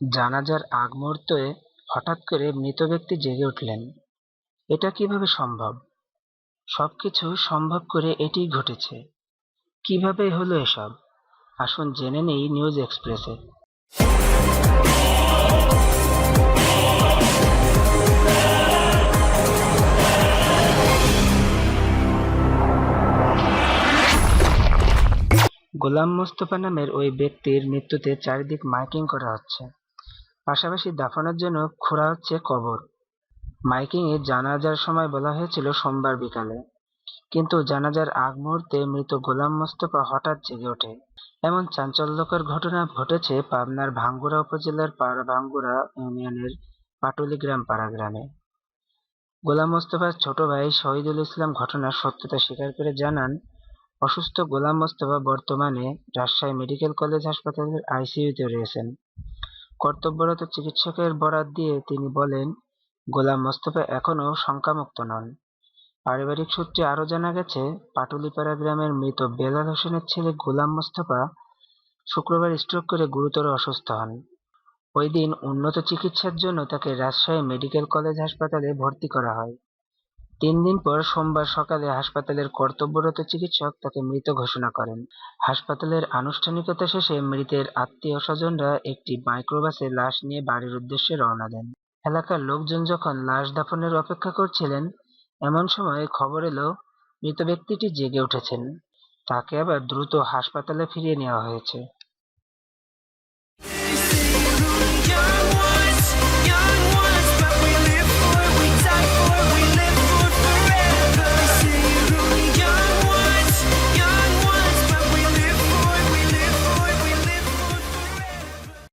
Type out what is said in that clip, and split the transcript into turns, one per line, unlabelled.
জানাজার আগ মুহূর্তে হঠাৎ করে মৃত ব্যক্তি জেগে উঠলেন। এটা কীভাবে সম্ভব? সবকিছু সম্ভব করে এটিই ঘটেছে। কীভাবে হলো এসব? আসুন জেনে নেই নিউজ এক্সপ্রেসে। গোলাম মোস্তফা নামের ওই ব্যক্তির মৃত্যুতে চারিদিক মাইকিং করা হচ্ছে। পাশাপাশি দাফনের জন্য খোঁড়া হচ্ছে কবর। মাইকিং এ জানাজার সময় বলা হয়েছিল সোমবার বিকালে। কিন্তু জানাজার আগ মুহূর্তে মৃত গোলাম মোস্তফা হঠাৎ জেগে ওঠে। এমন চাঞ্চল্যকর ঘটনা ঘটেছে পাবনার ভাঙ্গুড়া উপজেলার ভাঙ্গুড়া ইউনিয়নের পাটুলি গ্রাম পাড়া গ্রামে। গোলাম মোস্তফার ছোট ভাই শহীদুল ইসলাম ঘটনার সত্যতা স্বীকার করে জানান, অসুস্থ গোলাম মোস্তফা বর্তমানে রাজশাহী মেডিকেল কলেজ হাসপাতালের আইসিইউতে রয়েছেন। কর্তব্যরত চিকিৎসকের বরাত দিয়ে তিনি বলেন, গোলাম মোস্তফা এখনও শঙ্কামুক্ত নন। পারিবারিক সূত্রে আরও জানা গেছে, পাটুলিপাড়া গ্রামের মৃত বেলাল হোসেনের ছেলে গোলাম মোস্তফা শুক্রবার স্ট্রোক করে গুরুতর অসুস্থ হন। ওই দিন উন্নত চিকিৎসার জন্য তাকে রাজশাহী মেডিকেল কলেজ হাসপাতালে ভর্তি করা হয়। তিন দিন পর সোমবার সকালে হাসপাতালের কর্তব্যরত চিকিৎসক তাকে মৃত ঘোষণা করেন। হাসপাতালের আনুষ্ঠানিকতা শেষে মৃতের আত্মীয় স্বজনরা একটি মাইক্রোবাসে লাশ নিয়ে বাড়ির উদ্দেশ্যে রওনা দেন। এলাকার লোকজন যখন লাশ দাফনের অপেক্ষা করছিলেন, এমন সময় খবর এলো, মৃত ব্যক্তিটি জেগে উঠেছেন। তাকে আবার দ্রুত হাসপাতালে ফিরিয়ে নেওয়া হয়েছে।